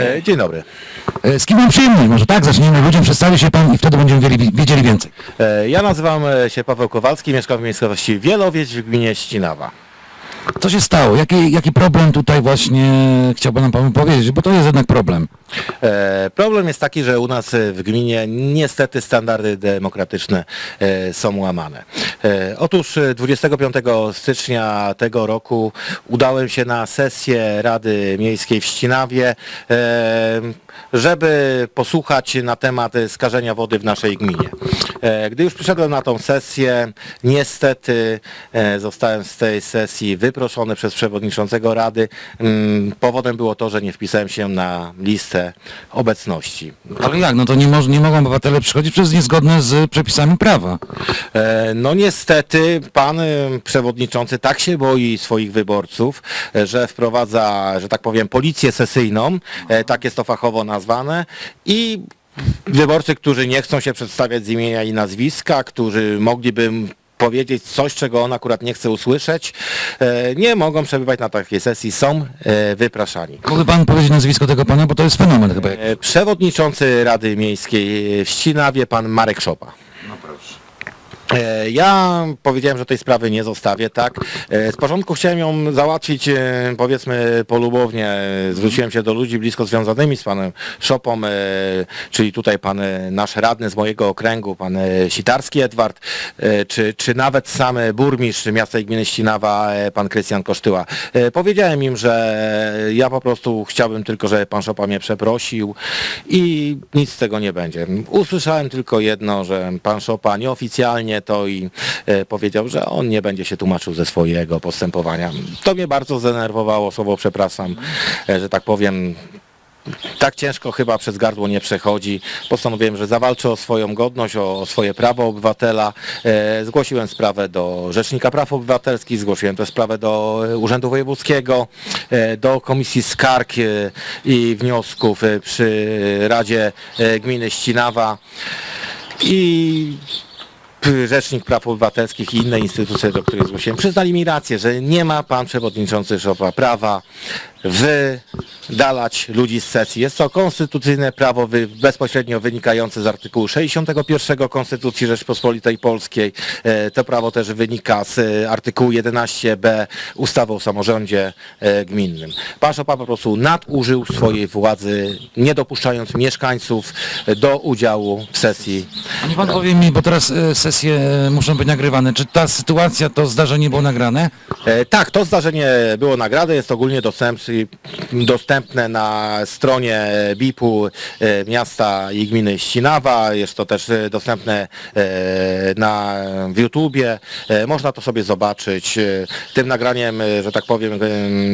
E, Dzień dobry. E, Z kim mam przyjemność? Może tak, zacznijmy ludziom, przedstawi się pan i wtedy będziemy wiedzieli, wiedzieli więcej. E, Ja nazywam się Paweł Kowalski, mieszkam w miejscowości Wielowiec w gminie Ścinawa. Co się stało? Jaki, jaki problem tutaj właśnie chciałby nam powiedzieć? Bo to jest jednak problem. E, Problem jest taki, że u nas w gminie niestety standardy demokratyczne e, są łamane. E, Otóż e, 25 stycznia tego roku udałem się na sesję Rady Miejskiej w Ścinawie, e, żeby posłuchać na temat skażenia wody w naszej gminie. E, Gdy już przyszedłem na tą sesję, niestety e, zostałem z tej sesji wyproszony przez przewodniczącego Rady. Mm, Powodem było to, że nie wpisałem się na listę obecności. Ale jak? No to nie, moż, nie mogą obywatele przychodzić przez niezgodne z przepisami prawa. E, No niestety pan e, przewodniczący tak się boi swoich wyborców, e, że wprowadza, że tak powiem, policję sesyjną, tak jest to fachowo nazwane i wyborcy, którzy nie chcą się przedstawiać z imienia i nazwiska, którzy mogliby powiedzieć coś, czego on akurat nie chce usłyszeć, e, nie mogą przebywać na takiej sesji, są e, wypraszani. Mógłby pan powiedzieć nazwisko tego pana, bo to jest fenomen chyba. E, Przewodniczący Rady Miejskiej w Ścinawie, pan Marek Szopa. E, Ja powiedziałem, że tej sprawy nie zostawię, tak. E, Z początku chciałem ją załatwić, e, powiedzmy, polubownie. Zwróciłem się do ludzi blisko związanymi z panem Szopą, czyli tutaj pan nasz radny z mojego okręgu, pan Sitarski Edward, czy, czy nawet sam burmistrz miasta i gminy Ścinawa, pan Krystian Kosztyła. Powiedziałem im, że ja po prostu chciałbym tylko, żeby pan Szopa mnie przeprosił i nic z tego nie będzie. Usłyszałem tylko jedno, że pan Szopa nieoficjalnie to i e, powiedział, że on nie będzie się tłumaczył ze swojego postępowania. To mnie bardzo zdenerwowało, słowo przepraszam, e, że tak powiem, tak ciężko chyba przez gardło nie przechodzi. Postanowiłem, że zawalczę o swoją godność, o swoje prawo obywatela. E, Zgłosiłem sprawę do Rzecznika Praw Obywatelskich, zgłosiłem tę sprawę do Urzędu Wojewódzkiego, do Komisji Skarg i Wniosków przy Radzie Gminy Ścinawa i Rzecznik Praw Obywatelskich i inne instytucje, do których zgłosiłem, przyznali mi rację, że nie ma pan przewodniczący Szopa prawa wydalać ludzi z sesji. Jest to konstytucyjne prawo wy, bezpośrednio wynikające z artykułu 61 Konstytucji Rzeczpospolitej Polskiej. E, To prawo też wynika z e, artykułu 11b ustawy o samorządzie e, gminnym. Pan Szopa po prostu nadużył swojej władzy, nie dopuszczając mieszkańców do udziału w sesji Niech pan powie mi, bo teraz e, sesje e, muszą być nagrywane. Czy ta sytuacja, to zdarzenie było nagrane? E, Tak, to zdarzenie było nagrane, jest ogólnie dostępne, dostępne na stronie BIP-u e, miasta i gminy Ścinawa, jest to też e, dostępne e, na, YouTubie, można to sobie zobaczyć. Tym nagraniem, że tak powiem,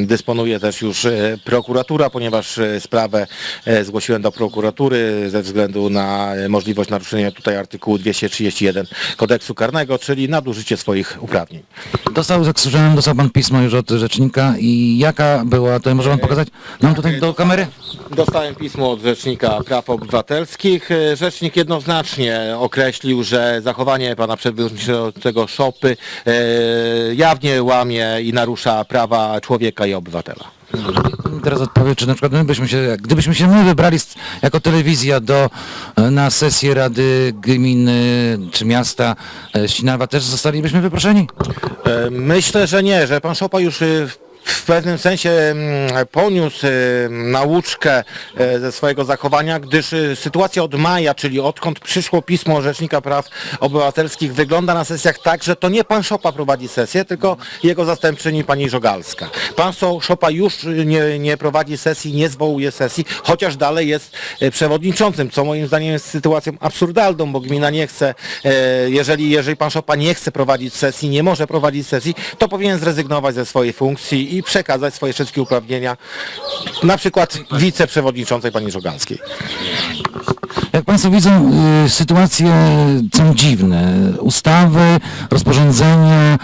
dysponuje też już prokuratura, ponieważ sprawę zgłosiłem do prokuratury ze względu na możliwość naruszenia tutaj artykułu 231 kodeksu karnego, czyli nadużycie swoich uprawnień. Dostał, jak słyszałem, dostał pan pismo już od rzecznika i jaka była, to może pan pokazać nam tutaj do kamery? Dostałem pismo od Rzecznika Praw Obywatelskich. E, Rzecznik jednoznacznie określił, że zachowanie pana przewodniczącego Szopy e, jawnie łamie i narusza prawa człowieka i obywatela. Teraz odpowie, czy na przykład my byśmy się, gdybyśmy się my wybrali jako telewizja do, e, na sesję Rady Gminy czy Miasta Ścinawa, też zostalibyśmy wyproszeni? Myślę, że nie, że pan Szopa już w w pewnym sensie mm, poniósł e, nauczkę e, ze swojego zachowania, gdyż e, sytuacja od maja, czyli odkąd przyszło pismo Rzecznika Praw Obywatelskich wygląda na sesjach tak, że to nie pan Szopa prowadzi sesję, tylko jego zastępczyni pani Żogalska. Pan Szopa już nie, nie prowadzi sesji, nie zwołuje sesji, chociaż dalej jest przewodniczącym, co moim zdaniem jest sytuacją absurdalną, bo gmina nie chce, e, jeżeli, jeżeli pan Szopa nie chce prowadzić sesji, nie może prowadzić sesji, to powinien zrezygnować ze swojej funkcji i przekazać swoje wszystkie uprawnienia na przykład wiceprzewodniczącej pani Żogalskiej. Jak Państwo widzą, y, sytuacje są dziwne. Ustawy, rozporządzenia,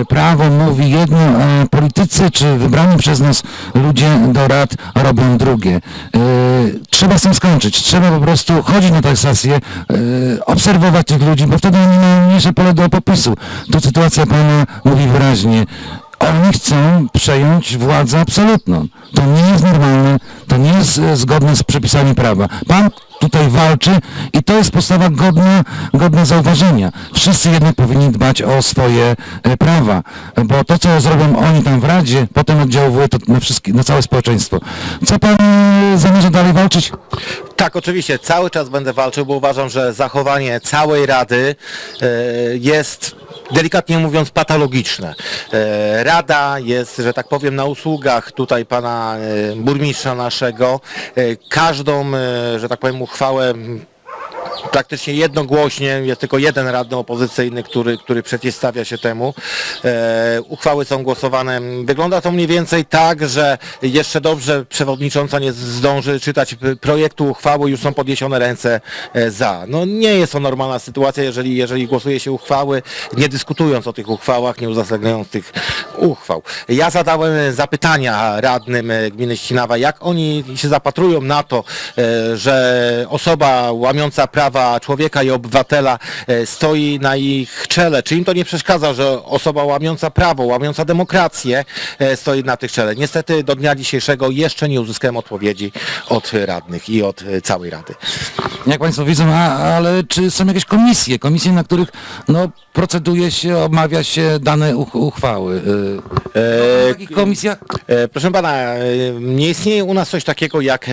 y, prawo mówi jedno, a politycy czy wybrani przez nas ludzie do rad robią drugie. Y, Trzeba z tym skończyć. Trzeba po prostu chodzić na taksację, y, obserwować tych ludzi, bo wtedy oni mają mniejsze pole do popisu. Tu sytuacja Pana mówi wyraźnie. Oni chcą przejąć władzę absolutną. To nie jest normalne, to nie jest e, zgodne z przepisami prawa. Pan tutaj walczy i to jest postawa godna, godna zauważenia. Wszyscy jednak powinni dbać o swoje e, prawa, bo to, co zrobią oni tam w Radzie, potem oddziałuje to na, wszystkie, na całe społeczeństwo. Co pan e, zamierza dalej walczyć? Tak, oczywiście, cały czas będę walczył, bo uważam, że zachowanie całej Rady jest delikatnie mówiąc patologiczne. E, Rada jest, że tak powiem, na usługach tutaj pana e, burmistrza naszego. E, Każdą, że tak powiem, uchwałę praktycznie jednogłośnie, jest tylko jeden radny opozycyjny, który, który przeciwstawia się temu. E, uchwały są głosowane. Wygląda to mniej więcej tak, że jeszcze dobrze przewodnicząca nie zdąży czytać projektu uchwały, już są podniesione ręce e, za. No nie jest to normalna sytuacja, jeżeli, jeżeli głosuje się uchwały, nie dyskutując o tych uchwałach, nie uzasadniając tych uchwał. Ja zadałem zapytania radnym e, gminy Ścinawa, jak oni się zapatrują na to, e, że osoba łamiąca prawa człowieka i obywatela e, stoi na ich czele. Czy im to nie przeszkadza, że osoba łamiąca prawo, łamiąca demokrację e, stoi na tych czele? Niestety do dnia dzisiejszego jeszcze nie uzyskałem odpowiedzi od radnych i od e, całej Rady. Jak Państwo widzą, a, ale czy są jakieś komisje, komisje, na których no, proceduje się, omawia się dane uch uchwały? Yy, w takich komisjach? Proszę pana, nie istnieje u nas coś takiego jak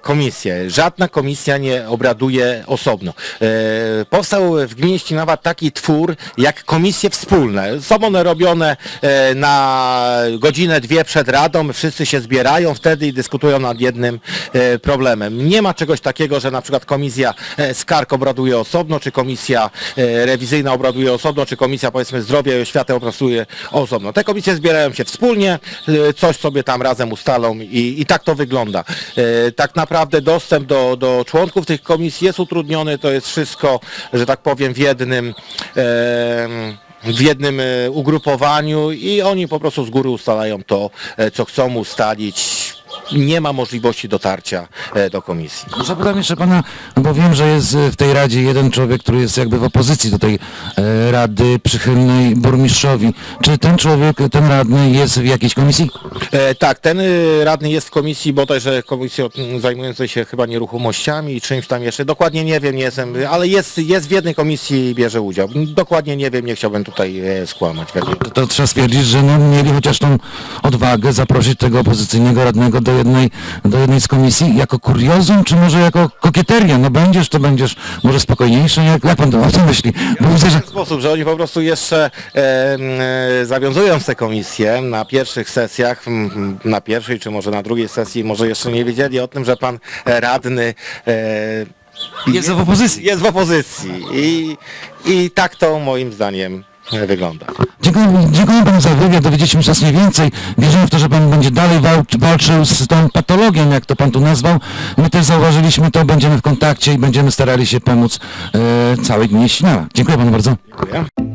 komisje. Żadna komisja nie obraduje osobno. E, Powstał w gminie Ścinawa taki twór jak komisje wspólne. Są one robione e, na godzinę, dwie przed radą, wszyscy się zbierają wtedy i dyskutują nad jednym e, problemem. Nie ma czegoś takiego, że na przykład komisja e, skarg obraduje osobno, czy komisja e, rewizyjna obraduje osobno, czy komisja powiedzmy zdrowia i oświaty obraduje osobno. Te komisje zbierają się wspólnie, e, coś sobie tam razem ustalą i, i tak to wygląda. E, Tak naprawdę dostęp do, do członków tych komisji jest utrudniony, to jest wszystko, że tak powiem, w jednym w jednym e, ugrupowaniu i oni po prostu z góry ustalają to, e, co chcą ustalić. Nie ma możliwości dotarcia e, do komisji. Zapytam jeszcze pana, bo wiem, że jest e, w tej Radzie jeden człowiek, który jest jakby w opozycji do tej e, Rady przychylnej burmistrzowi. Czy ten człowiek, ten radny jest w jakiejś komisji? E, tak, ten y, radny jest w komisji, bodajże komisji mm, zajmującej się chyba nieruchomościami i czymś tam jeszcze. Dokładnie nie wiem, nie jestem, ale jest, jest w jednej komisji i bierze udział. Dokładnie nie wiem, nie chciałbym tutaj e, skłamać. pewnie. To trzeba stwierdzić, że no, mieli chociaż tą odwagę zaprosić tego opozycyjnego radnego do jednej, do jednej z komisji jako kuriozum, czy może jako kokieteria? No będziesz, to będziesz może spokojniejszy. Jak, jak pan to o tym myśli? Bo widzę, że... W ten sposób, że oni po prostu jeszcze e, m, e, zawiązując te komisje na pierwszych sesjach, m, na pierwszej czy może na drugiej sesji, może jeszcze nie wiedzieli o tym, że pan e, radny e, Jest w opozycji. jest w opozycji i, i tak to moim zdaniem wygląda. Dziękuję, dziękuję panu za wywiad, dowiedzieliśmy się mniej więcej. Wierzymy w to, że pan będzie dalej walcz, walczył z tą patologią, jak to pan tu nazwał. My też zauważyliśmy to, będziemy w kontakcie i będziemy starali się pomóc e, całej gminie Ścinała. Dziękuję panu bardzo. Dziękuję.